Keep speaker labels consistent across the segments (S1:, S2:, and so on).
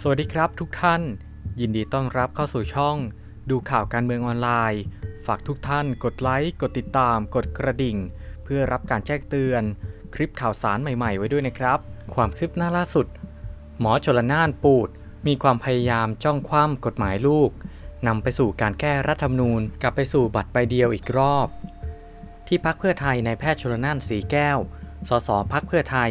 S1: สวัสดีครับทุกท่าน ยินดีต้อนรับเข้าสู่ช่อง ดูข่าวการเมืองออนไลน์ ฝากทุกท่านกดไลค์ กดติดตาม กดกระดิ่ง เพื่อรับการแจ้งเตือน คลิปข่าวสารใหม่ๆ ไว้ด้วยนะครับ ความคืบหน้าล่าสุด หมอชลนานปูด มีความพยายามจ้องคว่ำกฎหมายลูกนำไปสู่การแก้รัฐธรรมนูญกลับไปสู่บัตรใบเดียวอีกรอบ ที่พักเพื่อไทยในายแพทย์ชลนานสีแก้ว สสพักเพื่อไทย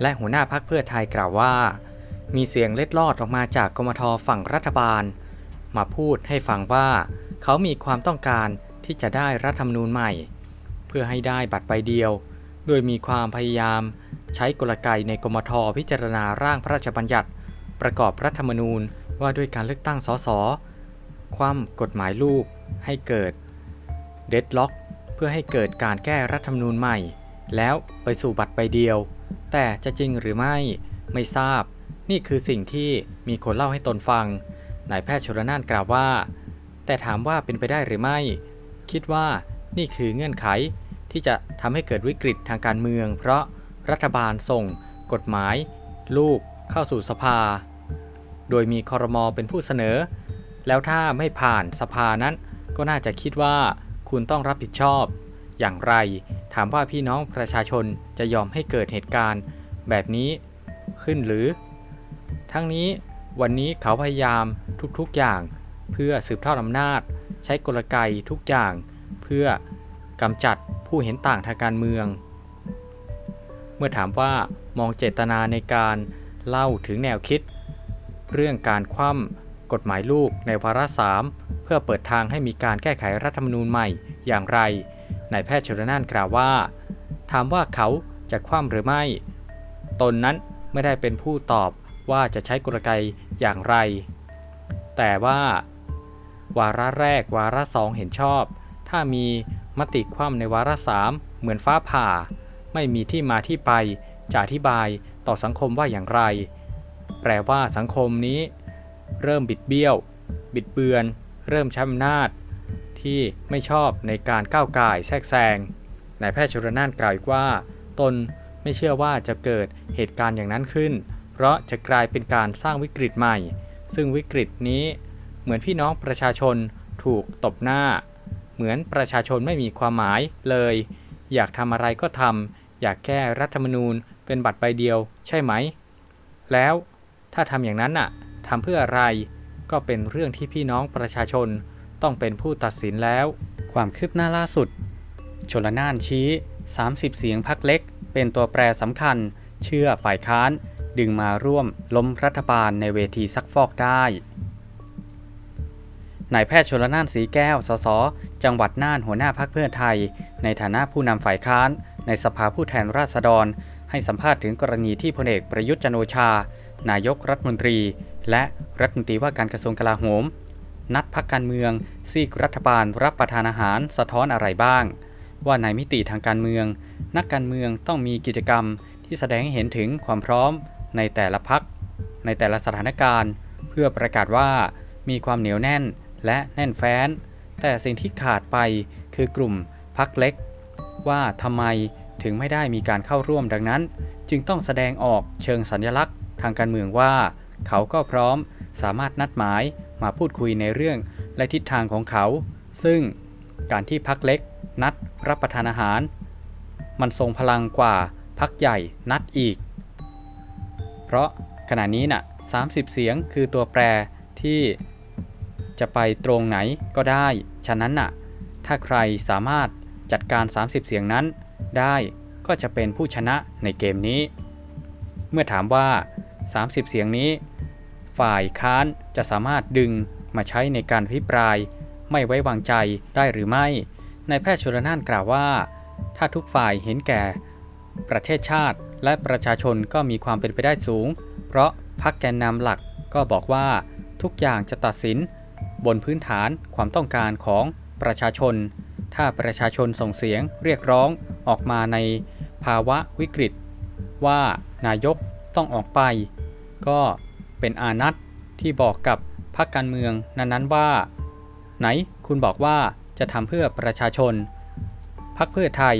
S1: และหัวหน้าพักเพื่อไทยกล่าวว่า มีเสียงเล็ดลอดออกมาจากกมทฝั่งรัฐบาล มาพูดให้ฟังว่า เขามีความต้องการที่จะได้รัฐธรรมนูญใหม่ เพื่อให้ได้บัตรใบเดียว โดยมีความพยายาม ใช้กลไกในกมทพิจารณาร่างพระราชบัญญัติ ประกอบรัฐธรรมนูญว่าด้วยการเลือกตั้งสสคว่ำกฎหมายลูกให้เกิดเดดล็อกเพื่อให้เกิดการแก้รัฐธรรมนูญใหม่ แล้วไปสู่บัตรใบเดียว แต่จะจริงหรือไม่ ไม่ทราบ นี่คือสิ่งที่มีคนเล่าให้ตนฟัง นายแพทย์ชลนานกล่าวว่า แต่ถามว่าเป็นไปได้หรือไม่ คิดว่านี่คือเงื่อนไขที่จะทำให้เกิดวิกฤตทางการเมือง เพราะรัฐบาลส่ง กฎหมาย ลูกเข้าสู่สภา โดยมีคอรมอเป็นผู้เสนอ แล้วถ้าไม่ผ่านสภานั้น ก็น่าจะคิดว่าคุณต้องรับผิดชอบ อย่างไร ถามว่าพี่น้องประชาชนจะยอมให้เกิดเหตุการณ์ แบบนี้ ขึ้นหรือ ทั้งนี้วันนี้เขาพยายามทุกๆอย่าง เพื่อสืบทอดอำนาจ ใช้กลไกทุกอย่าง เพื่อกำจัดผู้เห็นต่างทางการเมือง เมื่อถามว่ามองเจตนาในการเล่าถึงแนวคิด เรื่องการคว่ำกฎหมายลูกในวาระสามเพื่อเปิดทางให้มีการแก้ไขรัฐธรรมนูญใหม่อย่างไรนายแพทย์ชลนานกล่าวว่า ถามว่าเขาจะคว่ำหรือไม่ ตนนั้น ไม่ได้เป็นผู้ตอบว่าจะใช้กลไกอย่างไร แต่ว่า วาระแรกวาระสองเห็นชอบ ถ้ามีมติคว่ำในวาระสามเหมือนฟ้าผ่า ไม่มีที่มาที่ไปจะอธิบายต่อสังคมว่าอย่างไร แปลว่าสังคมนี้ เริ่มบิดเบี้ยว บิดเบือน เริ่มใช้อำนาจ ที่ไม่ชอบในการก้าวก่ายแทรกแซงนายแพทย์ชลนานกล่าวอีกว่า ตน ไม่เชื่อว่าจะเกิดเหตุการณ์อย่างนั้นขึ้น เพราะจะกลายเป็นการสร้างวิกฤตใหม่ ซึ่งวิกฤตนี้เหมือนพี่น้องประชาชนถูกตบหน้า เหมือนประชาชนไม่มีความหมายเลย อยากทำอะไรก็ทำอยากแก้รัฐธรรมนูญเป็นบัตรใบเดียวใช่ไหม แล้วถ้าทำอย่างนั้นน่ะทำเพื่ออะไรก็เป็นเรื่องที่พี่น้องประชาชนต้องเป็นผู้ตัดสินแล้ว ความคืบหน้าล่าสุด ชลนานชี้ 30 เสียงพักเล็ก เป็นตัวแปรสำคัญ เชื่อฝ่ายค้าน ดึงมาร่วมล้มรัฐบาลในเวทีซักฟอกได้นายแพทย์ชลนานสีแก้ว สส จังหวัดน่านหัวหน้าพักเพื่อไทย ในฐานะผู้นำฝ่ายค้าน ในสภาผู้แทนราษฎร ให้สัมภาษณ์ถึงกรณีที่พลเอกประยุทธ์จันโอชา นายกรัฐมนตรี และรัฐมนตรีว่าการกระทรวงกลาโหม นัดพักการเมือง ซีกรัฐบาลรับประทานอาหารสะท้อนอะไรบ้าง ว่าในมิติทางการเมือง นักการเมืองต้องมีกิจกรรมที่แสดงให้เห็นถึงความพร้อมในแต่ละพัก ในแต่ละสถานการณ์ เพื่อประกาศว่ามีความเหนียวแน่นและแน่นแฟ้น แต่สิ่งที่ขาดไปคือกลุ่มพักเล็ก ว่าทำไมถึงไม่ได้มีการเข้าร่วมดังนั้น จึงต้องแสดงออกเชิงสัญลักษณ์ ทางการเมืองว่า เขาก็พร้อมสามารถนัดหมายมาพูดคุยในเรื่องและทิศทางของเขา ซึ่ง การที่พักเล็ก นัดรับประทานอาหาร มันทรงพลังกว่าพักใหญ่นัดอีก เพราะขณะนี้น่ะ30 เสียงคือตัวแปรที่จะไปตรงไหนก็ได้ ฉะนั้นน่ะ ถ้าใครสามารถจัดการ 30 เสียงนั้นได้ก็จะเป็นผู้ชนะในเกมนี้ เมื่อถามว่า 30 เสียงนี้ ฝ่ายค้านจะสามารถดึงมาใช้ในการพิปราย ไม่ไว้วางใจได้หรือไม่ นายแพทย์ชลนานกล่าวว่า ถ้าทุกฝ่ายเห็นแก่ ประเทศชาติและประชาชนก็มีความเป็นไปได้สูง เพราะพรรคแกนนำหลักก็บอกว่าทุกอย่างจะตัดสิน บนพื้นฐานความต้องการของประชาชน ถ้าประชาชนส่งเสียงเรียกร้องออกมาในภาวะวิกฤต ว่านายกต้องออกไป ก็เป็นอานัตที่บอกกับพรรคการเมืองนั้นๆว่า ไหนคุณบอกว่าจะทำเพื่อประชาชนพรรคเพื่อไทย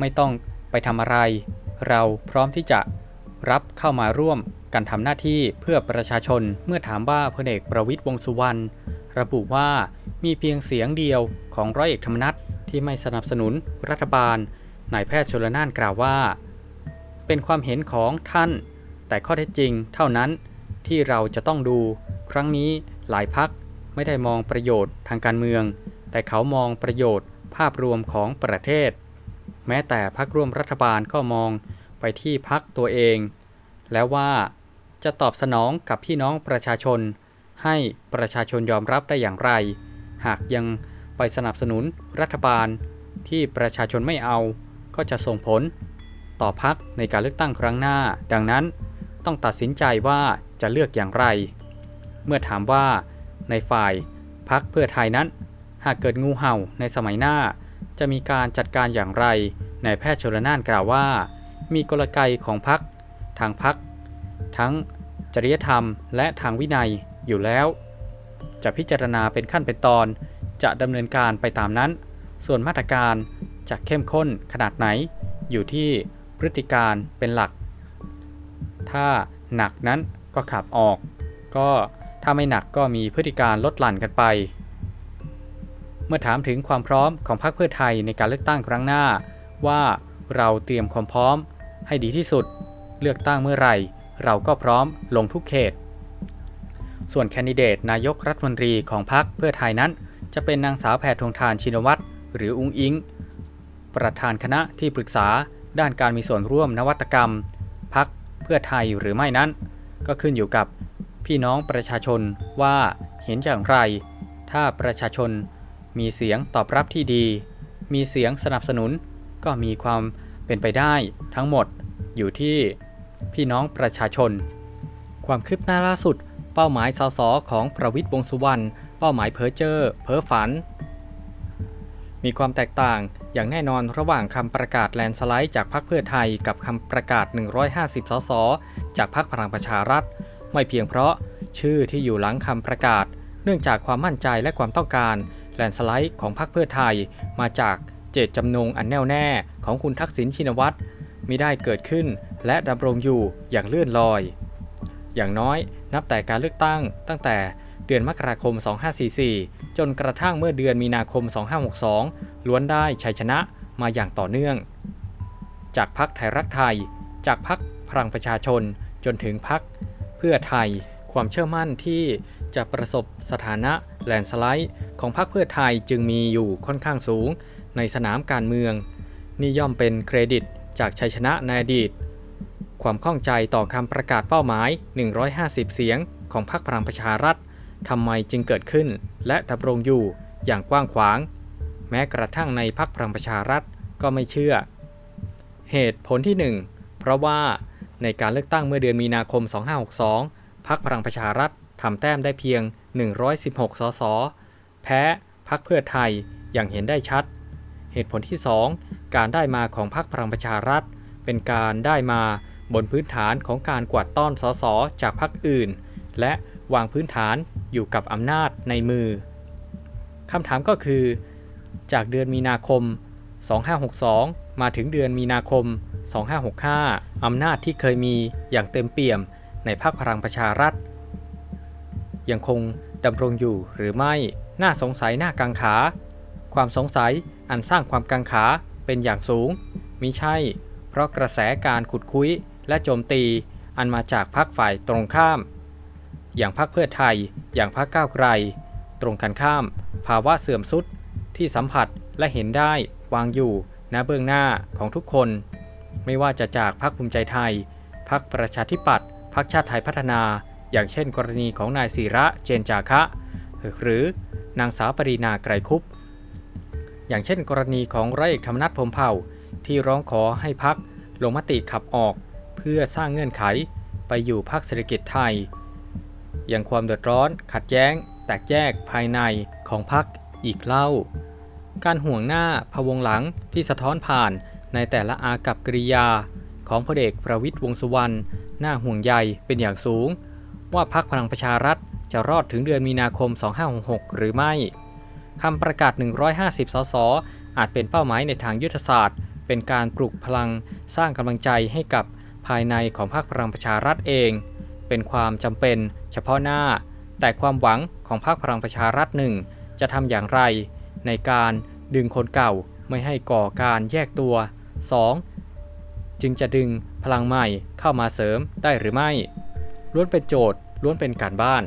S1: ไม่ต้องไปทำอะไร เราพร้อมที่จะรับเข้ามาร่วมกันทำหน้าที่เพื่อประชาชนเมื่อถามว่าพลเอกประวิตยวงสุวรรณระบุว่ามีเพียงเสียงเดียวของร้อยเอกธรรมนัฐที่ไม่สนับสนุนรัฐบาลนายแพทย์ชลนานกล่าวว่า เป็นความเห็นของท่าน แต่ข้อเท็จจริงเท่านั้นที่เราจะต้องดู ครั้งนี้หลายพัก ไม่ได้มองประโยชน์ทางการเมือง แต่เขามองประโยชน์ภาพรวมของประเทศ แม้แต่พักร่วมรัฐบาลก็มองไปที่พักตัวเอง แล้วว่าจะตอบสนองกับพี่น้องประชาชน ให้ประชาชนยอมรับได้อย่างไร หากยังไปสนับสนุนรัฐบาลที่ประชาชนไม่เอาก็จะส่งผล ต่อพักในการเลือกตั้งครั้งหน้า ดังนั้นต้องตัดสินใจว่าจะเลือกอย่างไร เมื่อถามว่า ในฝ่ายพักเพื่อไทยนั้น หากเกิดงูเห่าในสมัยหน้า จะมีการจัดการอย่างไรนายแพทย์ชลนานกล่าวว่า มีกลไกของพักทางพักทั้งจริยธรรมและทางวินัยอยู่แล้ว จะพิจารณาเป็นขั้นเป็นตอน จะดำเนินการไปตามนั้น ส่วนมาตรการจะเข้มข้นขนาดไหน อยู่ที่พฤติการเป็นหลัก ถ้าหนักนั้นก็ขับออก ก็ ถ้าไม่หนักก็มีพฤติการลดหลั่นกันไป เมื่อถามถึงความพร้อมของพรรคเพื่อไทยในการเลือกตั้งครั้งหน้า ว่าเราเตรียมความพร้อมให้ดีที่สุด เลือกตั้งเมื่อไหร่ เราก็พร้อมลงทุกเขต ส่วนแคนดิเดตนายกรัฐมนตรีของพรรคเพื่อไทยนั้น จะเป็นนางสาวแพทองทานชินวัตรหรืออุ้งอิง ประธานคณะที่ปรึกษาด้านการมีส่วนร่วมนวัตกรรม พักเพื่อไทยหรือไม่นั้น ก็ขึ้นอยู่กับ พี่น้องประชาชนว่าเห็นอย่างไร ถ้าประชาชนมีเสียงตอบรับที่ดี มีเสียงสนับสนุน ก็มีความเป็นไปได้ทั้งหมดอยู่ที่พี่น้องประชาชน ความคืบหน้าล่าสุด เป้าหมายสสของประวิทย์วงษ์สุวรรณเป้าหมายเพ้อเจ้อเพ้อฝัน มีความแตกต่างอย่างแน่นอนระหว่างคำประกาศแลนสไลด์จากพรรคเพื่อไทยกับคำประกาศ 150 สส จากพรรคพลังประชารัฐ ไม่เพียงเพราะชื่อที่อยู่หลังคำประกาศ เนื่องจากความมั่นใจและความต้องการแลนสไลด์ของพรรคเพื่อไทย มาจากเจตจำนงอันแน่วแน่ของคุณทักษิณชินวัตรมิได้เกิดขึ้นและดำรงอยู่อย่างเลื่อนลอย อย่างน้อยนับแต่การเลือกตั้งตั้งแต่เดือนมกราคม 2544 จนกระทั่งเมื่อเดือนมีนาคม 2562 ล้วนได้ชัยชนะมาอย่างต่อเนื่อง จากพักไทยรักไทย จากพักพลังประชาชนจนถึงพัก เพื่อไทย ความเชื่อมั่นที่จะประสบสถานะแลนสไลด์ ของพรรคเพื่อไทยจึงมีอยู่ค่อนข้างสูงในสนามการเมือง นี่ย่อมเป็นเครดิตจากชัยชนะในอดีต ความข้องใจต่อคำประกาศเป้าหมาย 150 เสียงของพรรคพลังประชารัฐทำไมจึงเกิดขึ้น และดำรงอยู่อย่างกว้างขวาง แม้กระทั่งในพรรคพลังประชารัฐก็ไม่เชื่อ เหตุผลที่ 1 เพราะว่า ในการเลือกตั้งเมื่อเดือนมีนาคม 2562พรรคพลังประชารัฐทำแต้มได้เพียง 116 สส แพ้พรรคเพื่อไทยอย่างเห็นได้ชัด เหตุผลที่ 2 การได้มาของพรรคพลังประชารัฐ เป็นการได้มาบนพื้นฐานของการกวาดต้อนสสจากพรรคอื่น และวางพื้นฐานอยู่กับอำนาจในมือคำถามก็คือ จากเดือนมีนาคม 2562 มาถึงเดือนมีนาคม 2565 อำนาจที่เคยมีอย่างเต็มเปี่ยมในพรรคพลังประชารัฐ ยังคงดำรงอยู่หรือไม่น่าสงสัยหน่ากังขา ความสงสัยอันสร้างความกังขาเป็นอย่างสูงมิใช่ เพราะกระแสการขุดคุยและโจมตีอันมาจากพรรคฝ่ายตรงข้าม อย่างพรรคเพื่อไทย อย่างพรรคก้าวไกล ตรงกันข้าม ภาวะเสื่อมสุดที่สัมผัสและเห็นได้วางอยู่ณเบื้องหน้าของทุกคน ไม่ว่าจะจากพรรคภูมิใจไทย พรรคประชาธิปัตย์ พรรคชาติไทยพัฒนา อย่างเช่น กรณีของนายศิระเจนจาคะ หรือนางสาวปรีนาไกรคุป อย่างเช่น กรณีของร้อยเอกธรรมนัฐพรมเผ่า ที่ร้องขอให้พักลงมติขับออก เพื่อสร้างเงื่อนไขไปอยู่พักเศรษฐกิจไทย อย่างความเดือดร้อน ขัดแย้ง แตกแยกภายในของพักอีกเล่า การห่วงหน้าพะวงหลังที่สะท้อนผ่าน ในแต่ละอากับกริยาของพระเดกประวิตยวงสุวรรณน่าห่วงใยเป็นอย่างสูง ว่าพักพลังประชารัฐจะรอดถึงเดือนมีนาคม 2566 หรือไม่คำประกาศ 150 สส อาจเป็นเป้าหมายในทางยุทธศาสตร์ เป็นการปลุกพลังสร้างกำลังใจให้กับภายในของพรรคพลังประชารัฐเอง เป็นความจำเป็นเฉพาะหน้า แต่ความหวังของพรรคพลังประชารัฐหนึ่งจะทำอย่างไร ในการดึงคนเก่าไม่ให้ก่อการแยกตัว 2. จึงจะดึงพลังใหม่เข้ามาเสริมได้หรือไม่ ล้วนเป็นโจทย์ล้วนเป็นการบ้าน